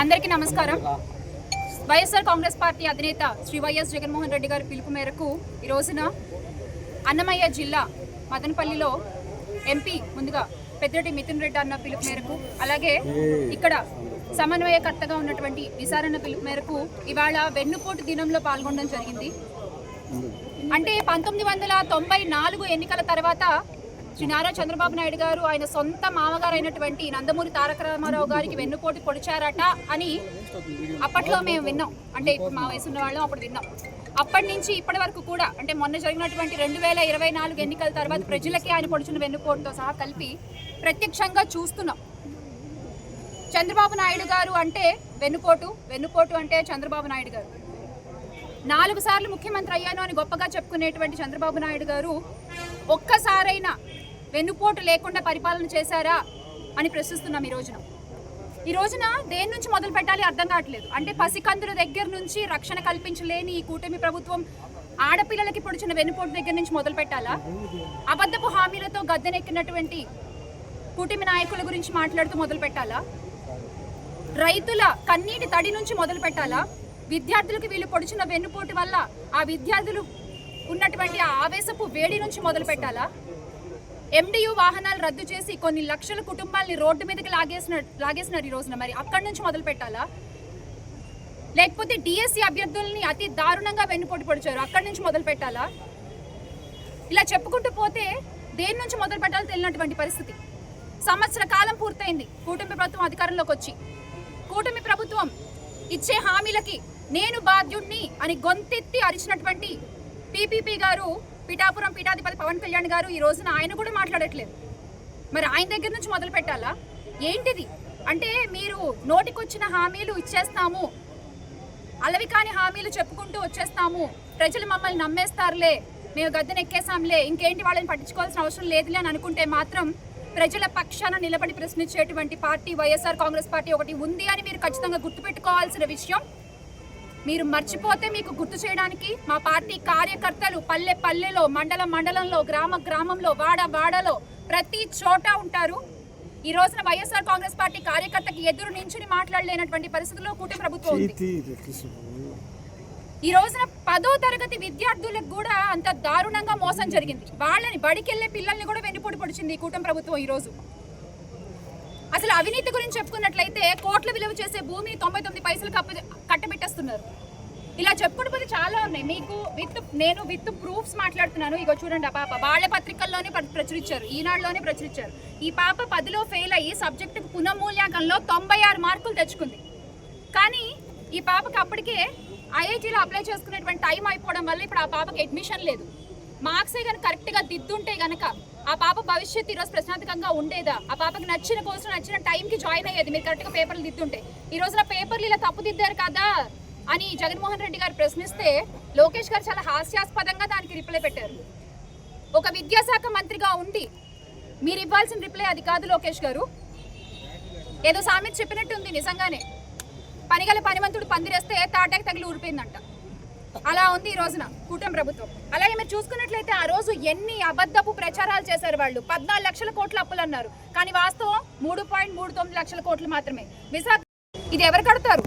అందరికీ నమస్కారం. వైఎస్ఆర్ కాంగ్రెస్ పార్టీ అధినేత శ్రీ వైఎస్ జగన్మోహన్ రెడ్డి గారి పిలుపు మేరకు ఈ రోజున అన్నమయ్య జిల్లా మదనపల్లిలో ఎంపీ ముందుగా పెద్దిరెడ్డి మిథున్ రెడ్డి అన్న పిలుపు మేరకు అలాగే ఇక్కడ సమన్వయకర్తగా ఉన్నటువంటి విసారణ పిలుపు మేరకు ఇవాళ వెన్నుపోటు దినంలో పాల్గొనడం జరిగింది. అంటే పంతొమ్మిది వందల తొంభై నాలుగు ఎన్నికల తర్వాత శ్రీ నారా చంద్రబాబు నాయుడు గారు ఆయన సొంత మామగారు అయినటువంటి నందమూరి తారక రామారావు గారికి వెన్నుపోటు పొడిచారట అని అప్పట్లో మేము విన్నాం. అంటే ఇప్పుడు మా వయసు ఉన్న వాళ్ళం అప్పుడు విన్నాం. అప్పటి నుంచి ఇప్పటి వరకు కూడా అంటే మొన్న జరిగినటువంటి రెండు వేల ఇరవై నాలుగు ఎన్నికల తర్వాత ప్రజలకి ఆయన పొడిచిన వెన్నుపోటుతో సహా కలిపి ప్రత్యక్షంగా చూస్తున్నాం. చంద్రబాబు నాయుడు గారు అంటే వెన్నుపోటు వెన్నుపోటు అంటే చంద్రబాబు నాయుడు గారు. నాలుగు సార్లు ముఖ్యమంత్రి అయ్యాను అని గొప్పగా చెప్పుకునేటువంటి చంద్రబాబు నాయుడు గారు ఒక్కసారైనా వెన్నుపోటు లేకుండా పరిపాలన చేశారా అని ప్రశ్నిస్తున్నాం ఈ రోజున. ఈ రోజున దేని నుంచి మొదలు పెట్టాలి అర్థం కావట్లేదు. అంటే పసికందుల దగ్గర నుంచి రక్షణ కల్పించలేని ఈ కూటమి ప్రభుత్వం ఆడపిల్లలకి పొడిచిన వెన్నుపోటు దగ్గర నుంచి మొదలు పెట్టాలా? అబద్ధపు హామీలతో గద్దెనెక్కినటువంటి కూటమి నాయకుల గురించి మాట్లాడుతూ మొదలు పెట్టాలా? రైతుల కన్నీటి తడి నుంచి మొదలు పెట్టాలా? విద్యార్థులకు వీళ్ళు పొడిచిన వెన్నుపోటు వల్ల ఆ విద్యార్థులు ఉన్నటువంటి ఆ ఆవేశపు వేడి నుంచి మొదలు పెట్టాలా? ఎండియు వాహనాలు రద్దు చేసి కొన్ని లక్షల కుటుంబాలని రోడ్డు మీదకి లాగేసిన లాగేసినారు ఈ రోజున. మరి అక్కడి నుంచి మొదలు పెట్టాలా? లేకపోతే డిఎస్సి అభ్యర్థుల్ని అతి దారుణంగా వెన్నుపోటు పొడిచారు. అక్కడి నుంచి మొదలు పెట్టాలా? ఇలా చెప్పుకుంటూ పోతే దేని నుంచి మొదలు పెట్టాలో తెలియనటువంటి పరిస్థితి. సంవత్సర కాలం పూర్తయింది. కూటమి ప్రభుత్వం అధికారంలోకి వచ్చి. కూటమి ప్రభుత్వం ఇచ్చే హామీలకి నేను బాధ్యుణ్ణి అని గొంతెత్తి అరిచినటువంటి పీపీపీ గారు పిఠాపురం పీఠాధిపతి పవన్ కళ్యాణ్ గారు ఈ రోజున ఆయన కూడా మాట్లాడట్లేదు. మరి ఆయన దగ్గర నుంచి మొదలు పెట్టాలా? ఏంటిది? అంటే మీరు నోటికొచ్చిన హామీలు ఇచ్చేస్తాము. అలవి కాని హామీలు చెప్పుకుంటూ వచ్చేస్తాము. ప్రజలు మమ్మల్ని నమ్మేస్తారులే. మేము గద్దెనెక్కేసాంలే ఇంకేంటి వాళ్ళని పట్టించుకోవాల్సిన అవసరం లేదులే అని అనుకుంటే మాత్రం ప్రజల పక్షాన నిలబడి ప్రశ్నించేటువంటి పార్టీ వైఎస్ఆర్ కాంగ్రెస్ పార్టీ ఒకటి ఉంది అని మీరు ఖచ్చితంగా గుర్తుపెట్టుకోవాల్సిన విషయం. మీరు మర్చిపోతే మీకు గుర్తు చేయడానికి మా పార్టీ కార్యకర్తలు పల్లె పల్లెలో మండలం మండలంలో గ్రామ గ్రామంలో వాడ వాడలో ప్రతి చోట ఉంటారు. ఈ రోజున వైఎస్ఆర్ కాంగ్రెస్ పార్టీ కార్యకర్తకి ఎదురు నించుని మాట్లాడలేనటువంటి పరిస్థితుల్లో కూటమి ప్రభుత్వం ఉంది. ఈ రోజున పదో తరగతి విద్యార్థులకు కూడా అంత దారుణంగా మోసం జరిగింది. వాళ్ళని బడికెళ్ళే పిల్లల్ని కూడా వెన్నుపోటు పొడిచింది ఈ కూటమి ప్రభుత్వం ఈ రోజు. అసలు అవినీతి గురించి చెప్పుకున్నట్లయితే కోట్ల విలువ చేసే భూమిని తొంభై తొమ్మిది పైసలకు అప్పు కట్టబెట్టేస్తున్నారు. ఇలా చెప్పుకుంటూ చాలా ఉన్నాయి. మీకు విత్ నేను విత్ ప్రూఫ్స్ మాట్లాడుతున్నాను. ఇగో చూడండి ఆ పాప. వాళ్ళ పత్రికల్లోనే ప్రచురించారు. ఈనాడులోనే ప్రచురించారు. ఈ పాప పదిలో ఫెయిల్ అయ్యి సబ్జెక్టు పునఃమూల్యాంకనంలో తొంభై ఆరు మార్కులు తెచ్చుకుంది. కానీ ఈ పాపకి అప్పటికే ఐఐటీలో అప్లై చేసుకునేటువంటి టైం అయిపోవడం వల్ల ఇప్పుడు ఆ పాపకి అడ్మిషన్ లేదు. మార్క్సే కనుక కరెక్ట్గా దిద్దుంటే కనుక ఆ పాప భవిష్యత్తు ఈరోజు ప్రశాంతకంగా ఉండేదా? ఆ పాపకి నచ్చిన కోసం నచ్చిన టైంకి జాయిన్ అయ్యేది. మీరు కరెక్ట్గా పేపర్లు దిద్దుంటే. ఈ రోజున పేపర్లు ఇలా తప్పు దిద్దారు కదా? అని జగన్మోహన్ రెడ్డి గారు ప్రశ్నిస్తే లోకేష్ గారు చాలా హాస్యాస్పదంగా దానికి రిప్లై పెట్టారు. ఒక విద్యాశాఖ మంత్రిగా ఉండి మీరు ఇవ్వాల్సిన రిప్లై అది కాదు లోకేష్ గారు. ఏదో సామెత చెప్పినట్టు ఉంది నిజంగానే. పనిగల పనిమంతుడు పందిరేస్తే తాటాకి తగిలి ఊరిపోయిందంట. అలా ఉంది ఈ రోజున కూటమి ప్రభుత్వం. అలాగే మీరు చూసుకున్నట్లయితే ఆ రోజు ఎన్ని అబద్ధపు ప్రచారాలు చేశారు వాళ్ళు. పద్నాలుగు లక్షల కోట్ల అప్పులు అన్నారు. కానీ వాస్తవం మూడు పాయింట్ మూడు తొమ్మిది లక్షల కోట్లు మాత్రమే. విశాఖ ఇది ఎవరు కడతారు?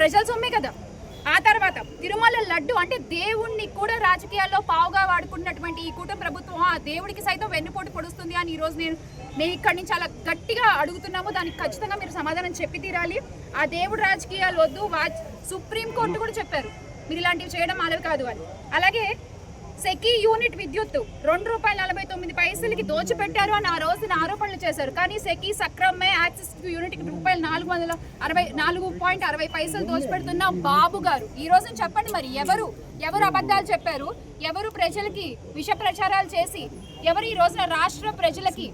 ప్రజల సొమ్మే కదా. ఆ తర్వాత తిరుమల లడ్డు అంటే దేవుణ్ణి కూడా రాజకీయాల్లో పావుగా వాడుకున్నటువంటి ఈ కూటమి ప్రభుత్వం ఆ దేవుడికి సైతం వెన్నుపోటు పొడుస్తుంది అని ఈరోజు నేను మేము ఇక్కడి నుంచి చాలా గట్టిగా అడుగుతున్నాము. దానికి ఖచ్చితంగా మీరు సమాధానం చెప్పి తీరాలి. ఆ దేవుడు రాజకీయాలు వద్దు. వా సుప్రీంకోర్టు కూడా చెప్పారు. మీరు ఇలాంటివి చేయడం అలవి కాదు అని అలాగే సెకీ యూనిట్ విద్యుత్ రెండు రూపాయల నలభై తొమ్మిది పైసలకి దోచిపెట్టారు అని ఆ రోజున ఆరోపణలు చేశారు. కానీ సెకీ సక్రమే యాక్సిస్ యూనిట్ రూపాయలు నాలుగు వందల అరవై నాలుగు పాయింట్ అరవై పైసలు దోచిపెడుతున్న బాబు గారు. ఈ రోజున చెప్పండి మరి ఎవరు ఎవరు అబద్ధాలు చెప్పారు? ఎవరు ప్రజలకి విష ప్రచారాలు చేసి ఎవరు ఈ రోజున రాష్ట్ర ప్రజలకి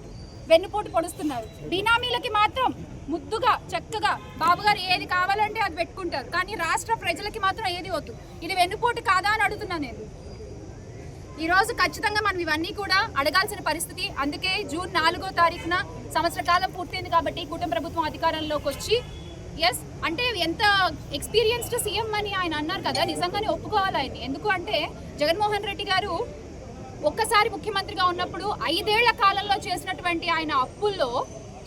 వెన్నుపోటు పొడుస్తున్నారు? బినామీలకి మాత్రం ముద్దుగా చక్కగా బాబు గారు ఏది కావాలంటే అది పెట్టుకుంటారు. కానీ రాష్ట్ర ప్రజలకి మాత్రం ఏది వద్దు. ఇది వెన్నుపోటు కాదా అని అడుగుతున్నాను నేను. ఈరోజు ఖచ్చితంగా మనం ఇవన్నీ కూడా అడగాల్సిన పరిస్థితి. అందుకే జూన్ నాలుగో తారీఖున సంవత్సర కాలం పూర్తయింది కాబట్టి కుటుంబ ప్రభుత్వం అధికారంలోకి వచ్చి ఎస్ అంటే ఎంత ఎక్స్పీరియన్స్డ్ సీఎం అని ఆయన అన్నారు కదా నిజంగానే ఒప్పుకోవాలి ఆయన్ని. ఎందుకు అంటే జగన్మోహన్ రెడ్డి గారు ఒక్కసారి ముఖ్యమంత్రిగా ఉన్నప్పుడు ఐదేళ్ళ కాలంలో చేసినటువంటి ఆయన అప్పుల్లో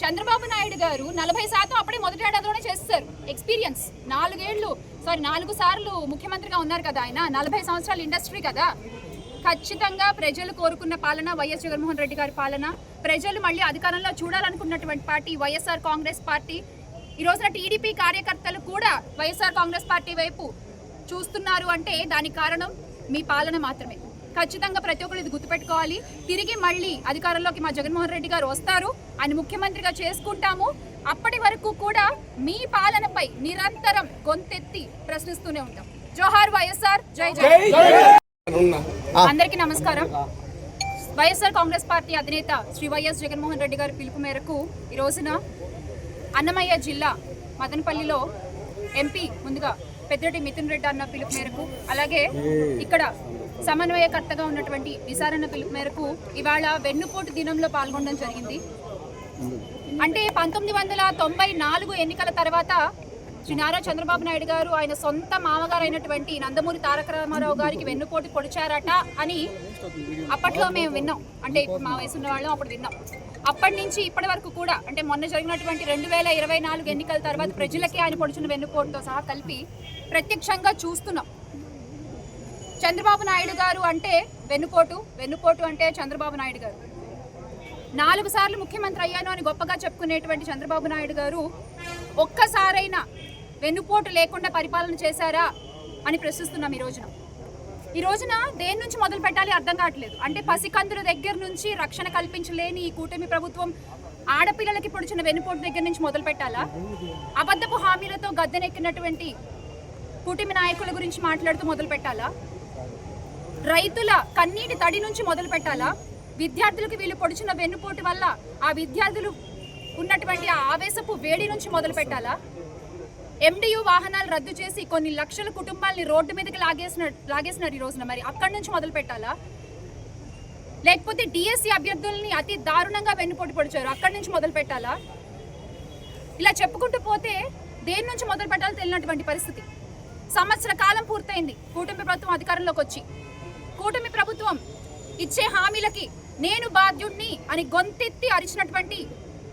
చంద్రబాబు నాయుడు గారు నలభై శాతం అప్పుడే మొదటి ఏడాదిలోనే చేస్తారు. ఎక్స్పీరియన్స్ నాలుగేళ్ళు సారీ నాలుగు సార్లు ముఖ్యమంత్రిగా ఉన్నారు కదా ఆయన. నలభై సంవత్సరాల ఇండస్ట్రీ కదా. ఖచ్చితంగా ప్రజలు కోరుకున్న పాలన వైఎస్ జగన్మోహన్ రెడ్డి గారి పాలన. ప్రజలు మళ్ళీ అధికారంలో చూడాలనుకున్నటువంటి పార్టీ వైఎస్ఆర్ కాంగ్రెస్ పార్టీ. ఈ రోజున టీడీపీ కార్యకర్తలు కూడా వైఎస్ఆర్ కాంగ్రెస్ పార్టీ వైపు చూస్తున్నారు అంటే దానికి కారణం మీ పాలన మాత్రమే. ఖచ్చితంగా ప్రతి ఒక్కరు ఇది గుర్తుపెట్టుకోవాలి. తిరిగి మళ్ళీ అధికారంలోకి మా జగన్మోహన్ రెడ్డి గారు వస్తారు. ఆయన ముఖ్యమంత్రిగా చేసుకుంటాము. అప్పటి వరకు కూడా మీ పాలనపై నిరంతరం గొంతెత్తి ప్రశ్నిస్తూనే ఉంటాం. జోహార్ వైఎస్ఆర్ జై జై. అందరికీ నమస్కారం. వైఎస్ఆర్ కాంగ్రెస్ పార్టీ అధినేత శ్రీ వైఎస్ జగన్మోహన్ రెడ్డి గారి పిలుపు మేరకు ఈ రోజున అన్నమయ్య జిల్లా మదనపల్లిలో ఎంపీ ముందుగా పెద్దరెడ్డి మిథున్ రెడ్డి అన్న పిలుపు మేరకు అలాగే ఇక్కడ సమన్వయకర్తగా ఉన్నటువంటి విచారణ పిలుపు మేరకు ఇవాళ వెన్నుపోటు దినంలో పాల్గొనడం జరిగింది. అంటే పంతొమ్మిది వందల తొంభై నాలుగు ఎన్నికల తర్వాత శ్రీ నారా చంద్రబాబు నాయుడు గారు ఆయన సొంత మామగారు అయినటువంటి నందమూరి తారక రామారావు గారికి వెన్నుపోటు పొడిచారట అని అప్పట్లో మేము విన్నాం. అంటే ఇప్పుడు మా వయసు ఉన్న వాళ్ళం అప్పుడు విన్నాం. అప్పటి నుంచి ఇప్పటి వరకు కూడా అంటే మొన్న జరిగినటువంటి రెండు వేల ఇరవై నాలుగు ఎన్నికల తర్వాత ప్రజలకి ఆయన పొడిచిన వెన్నుపోటుతో సహా కలిపి ప్రత్యక్షంగా చూస్తున్నాం. చంద్రబాబు నాయుడు గారు అంటే వెన్నుపోటు వెన్నుపోటు అంటే చంద్రబాబు నాయుడు గారు. నాలుగు సార్లు ముఖ్యమంత్రి అయ్యాను అని గొప్పగా చెప్పుకునేటువంటి చంద్రబాబు నాయుడు గారు ఒక్కసారైనా వెన్నుపోటు లేకుండా పరిపాలన చేశారా అని ప్రశ్నిస్తున్నాం ఈ రోజున. ఈ రోజున దేని నుంచి మొదలు పెట్టాలి అర్థం కావట్లేదు. అంటే పసికందుల దగ్గర నుంచి రక్షణ కల్పించలేని ఈ కూటమి ప్రభుత్వం ఆడపిల్లలకి పొడిచిన వెన్నుపోటు దగ్గర నుంచి మొదలు పెట్టాలా? అబద్ధపు హామీలతో గద్దెనెక్కినటువంటి కూటమి నాయకుల గురించి మాట్లాడుతూ మొదలు పెట్టాలా? రైతుల కన్నీటి తడి నుంచి మొదలు పెట్టాలా? విద్యార్థులకు వీళ్ళు పొడిచిన వెన్నుపోటు వల్ల ఆ విద్యార్థులు ఉన్నటువంటి ఆ ఆవేశపు వేడి నుంచి మొదలు పెట్టాలా? ఎండియు వాహనాలు రద్దు చేసి కొన్ని లక్షల కుటుంబాల్ని రోడ్డు మీదకి లాగేసిన లాగేసినారు ఈ రోజున. మరి అక్కడి నుంచి మొదలు పెట్టాలా? లేకపోతే డిఎస్సి అభ్యర్థుల్ని అతి దారుణంగా వెన్నుపోటు పొడిచారు. అక్కడి నుంచి మొదలు పెట్టాలా? ఇలా చెప్పుకుంటూ పోతే దేని నుంచి మొదలు పెట్టాలో తెలియనటువంటి పరిస్థితి. సంవత్సర కాలం పూర్తయింది. కూటమి ప్రభుత్వం అధికారంలోకి వచ్చి. కూటమి ప్రభుత్వం ఇచ్చే హామీలకి నేను బాధ్యుణ్ణి అని గొంతెత్తి అరిచినటువంటి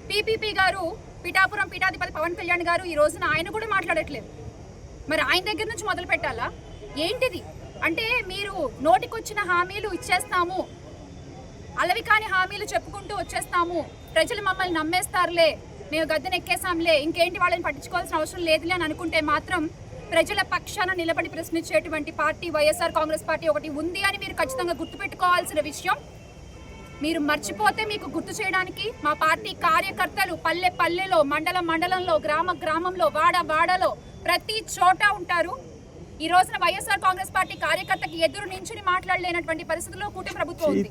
పీపీపీ గారు పిఠాపురం పీఠాధిపతి పవన్ కళ్యాణ్ గారు ఈ రోజున ఆయన కూడా మాట్లాడట్లేదు. మరి ఆయన దగ్గర నుంచి మొదలు పెట్టాలా? ఏంటిది? అంటే మీరు నోటికొచ్చిన హామీలు ఇచ్చేస్తాము. అలవి కాని హామీలు చెప్పుకుంటూ వచ్చేస్తాము. ప్రజలు మమ్మల్ని నమ్మేస్తారులే. మేము గద్దెనెక్కేసాంలే ఇంకేంటి వాళ్ళని పట్టించుకోవాల్సిన అవసరం లేదులే అని అనుకుంటే మాత్రం ప్రజల పక్షాన నిలబడి ప్రశ్నించేటువంటి పార్టీ వైఎస్ఆర్ కాంగ్రెస్ పార్టీ ఒకటి ఉంది అని మీరు ఖచ్చితంగా గుర్తుపెట్టుకోవాల్సిన విషయం. మీరు మర్చిపోతే మీకు గుర్తు చేయడానికి మా పార్టీ కార్యకర్తలు పల్లె పల్లెలో మండలం మండలంలో గ్రామ గ్రామంలో వాడ వాడలో ప్రతి చోట ఉంటారు. ఈ రోజున వైఎస్ఆర్ కాంగ్రెస్ పార్టీ కార్యకర్తకి ఎదురు నించుని మాట్లాడలేనటువంటి పరిస్థితుల్లో కూటమి ప్రభుత్వం ఉంది.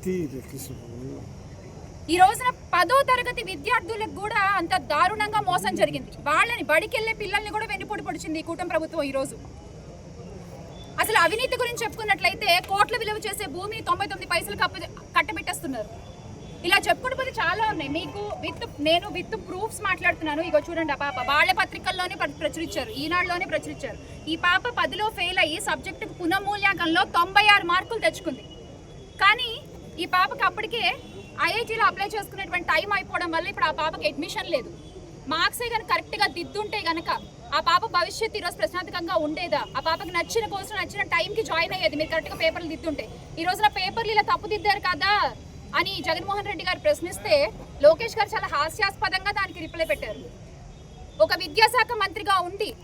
ఈ రోజున పదో తరగతి విద్యార్థులకు కూడా అంత దారుణంగా మోసం జరిగింది. వాళ్ళని బడికెళ్ళే పిల్లల్ని కూడా వెన్నుపోటు పొడిచింది ఈ కూటమి ప్రభుత్వం ఈరోజు అసలు అవినీతి గురించి చెప్పుకున్నట్లయితే కోట్ల విలువ చేసే భూమిని తొంభై తొమ్మిది పైసలు కప్ప కట్టబెట్టేస్తున్నారు. ఇలా చెప్పుకుంటే చాలా ఉన్నాయి. మీకు విత్ నేను విత్ ప్రూఫ్స్ మాట్లాడుతున్నాను. ఇగో చూడండి ఆ పాప. వాళ్ళ పత్రికల్లోనే ప్ర- ప్రచురించారు. ఈనాడులోనే ప్రచురించారు. ఈ పాప పదిలో ఫెయిల్ అయ్యి సబ్జెక్టు పునఃమూల్యాంకనంలో తొంభై ఆరు మార్కులు తెచ్చుకుంది. కానీ ఈ పాపకి అప్పటికే ఐఐటీలో అప్లై చేసుకునేటువంటి టైం అయిపోవడం వల్ల ఇప్పుడు ఆ పాపకి అడ్మిషన్ లేదు. మార్క్సే కనుక కరెక్ట్గా దిద్దుంటే గనక ఆ పాప భవిష్యత్తు ఈరోజు ప్రశ్నార్థకంగా ఉండేదా? ఆ పాపకి నచ్చిన కోర్సు నచ్చిన టైంకి జాయిన్ అయ్యేది? మీరు కరెక్ట్గా పేపర్లు దిద్దుంటే. ఈ రోజున పేపర్లు ఇలా తప్పు దిద్దారు కదా? అని జగన్మోహన్ రెడ్డి గారు ప్రశ్నిస్తే లోకేష్ గారు చాలా హాస్యాస్పదంగా దానికి రిప్లై పెట్టారు. ఒక విద్యాశాఖ మంత్రిగా ఉండి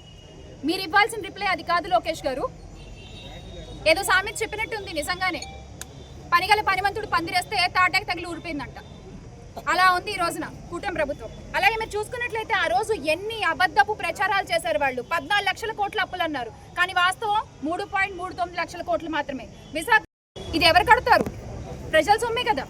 మీరు ఇవ్వాల్సిన రిప్లై అది కాదు లోకేష్ గారు. ఏదో సామెత చెప్పినట్టు ఉంది నిజంగానే. పనిగల పనిమంతుడు పందిరేస్తే తాటాకి తగిలి ఊడిపోయిందంట అలా ఉంది ఈ రోజున కూటమి ప్రభుత్వం. అలాగే మీరు చూసుకున్నట్లయితే ఆ రోజు ఎన్ని అబద్ధపు ప్రచారాలు చేశారు వాళ్ళు. పద్నాలుగు లక్షల కోట్ల అప్పులు అన్నారు. కానీ వాస్తవం మూడు పాయింట్ మూడు తొమ్మిది లక్షల కోట్లు మాత్రమే. విశాఖ ఇది ఎవరు కడతారు? ప్రజల సొమ్మే కదా.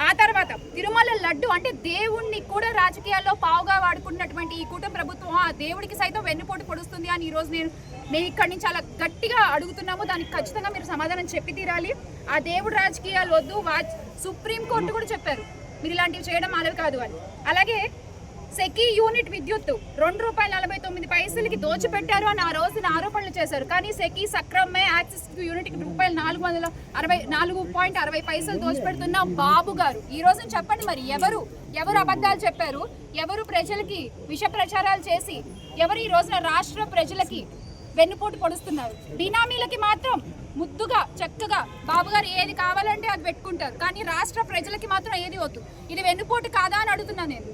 ఆ తర్వాత తిరుమల లడ్డు అంటే దేవుణ్ణి కూడా రాజకీయాల్లో పావుగా వాడుకున్నటువంటి ఈ కూటమి ప్రభుత్వం ఆ దేవుడికి సైతం వెన్నుపోటు పొడుస్తుంది అని ఈరోజు నేను మేము ఇక్కడి నుంచి చాలా గట్టిగా అడుగుతున్నాము. దానికి ఖచ్చితంగా మీరు సమాధానం చెప్పి తీరాలి. ఆ దేవుడు రాజకీయాలు వద్దు. వా సుప్రీం కోర్టు కూడా చెప్పారు. మీరు ఇలాంటివి చేయడం అలవి కాదు అని. అలాగే సెకీ యూనిట్ విద్యుత్ రెండు రూపాయల నలభై తొమ్మిది పైసలకి దోచిపెట్టారు అని ఆ రోజున ఆరోపణలు చేశారు. కానీ సెకీ సక్రమే యాక్సిస్ యూనిట్కి రూపాయలు నాలుగు వందల అరవై నాలుగు పాయింట్ అరవై పైసలు దోచిపెడుతున్న బాబు గారు. ఈ రోజున చెప్పండి మరి ఎవరు ఎవరు అబద్ధాలు చెప్పారు? ఎవరు ప్రజలకి విష ప్రచారాలు చేసి ఎవరు ఈ రోజున రాష్ట్ర ప్రజలకి వెన్నుపోటు పొడుస్తున్నారు? బినామీలకి మాత్రం ముద్దుగా చక్కగా బాబుగారు ఏది కావాలంటే అది పెట్టుకుంటారు. కానీ రాష్ట్ర ప్రజలకి మాత్రం ఏది వద్దు. ఇది వెన్నుపోటు కాదా అని అడుగుతున్నాను నేను.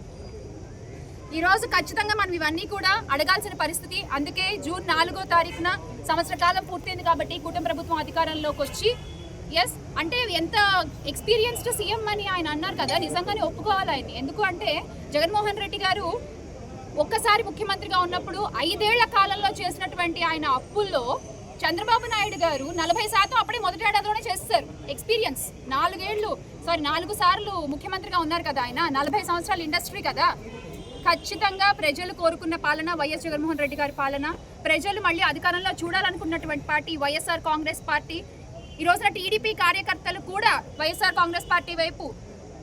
ఈ రోజు ఖచ్చితంగా మనం ఇవన్నీ కూడా అడగాల్సిన పరిస్థితి. అందుకే జూన్ నాలుగో తారీఖున సంవత్సర కాలం పూర్తయింది కాబట్టి కూటమి ప్రభుత్వం అధికారంలోకి వచ్చి ఎస్ అంటే ఎంత ఎక్స్పీరియన్స్డ్ సీఎం అని ఆయన అన్నారు కదా నిజంగానే ఒప్పుకోవాలి ఆయన్ని. ఎందుకు అంటే జగన్మోహన్ రెడ్డి గారు ఒక్కసారి ముఖ్యమంత్రిగా ఉన్నప్పుడు ఐదేళ్ళ కాలంలో చేసినటువంటి ఆయన అప్పుల్లో చంద్రబాబు నాయుడు గారు నలభై శాతం అప్పుడే మొదటి ఏడాదిలోనే చేస్తారు ఎక్స్పీరియన్స్ నాలుగేళ్ళు సారీ నాలుగు సార్లు ముఖ్యమంత్రిగా ఉన్నారు కదా ఆయన. నలభై సంవత్సరాల ఇండస్ట్రీ కదా. ఖచ్చితంగా ప్రజలు కోరుకున్న పాలన వైఎస్ జగన్మోహన్ రెడ్డి గారి పాలన. ప్రజలు మళ్ళీ అధికారంలో చూడాలనుకున్నటువంటి పార్టీ వైఎస్ఆర్ కాంగ్రెస్ పార్టీ. ఈ రోజున టీడీపీ కార్యకర్తలు కూడా వైఎస్ఆర్ కాంగ్రెస్ పార్టీ వైపు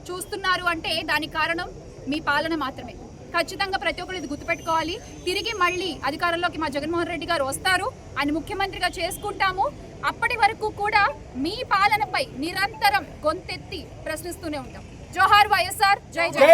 చూస్తున్నారు అంటే దానికి కారణం మీ పాలన మాత్రమే. ఖచ్చితంగా ప్రతి ఒక్కరు ఇది గుర్తుపెట్టుకోవాలి. తిరిగి మళ్ళీ అధికారంలోకి మా జగన్మోహన్ రెడ్డి గారు వస్తారు. ఆయన ముఖ్యమంత్రిగా చేసుకుంటాము. అప్పటి వరకు కూడా మీ పాలనపై నిరంతరం గొంతెత్తి ప్రశ్నిస్తూనే ఉంటాం. జోహార్ వైఎస్ఆర్ జై జై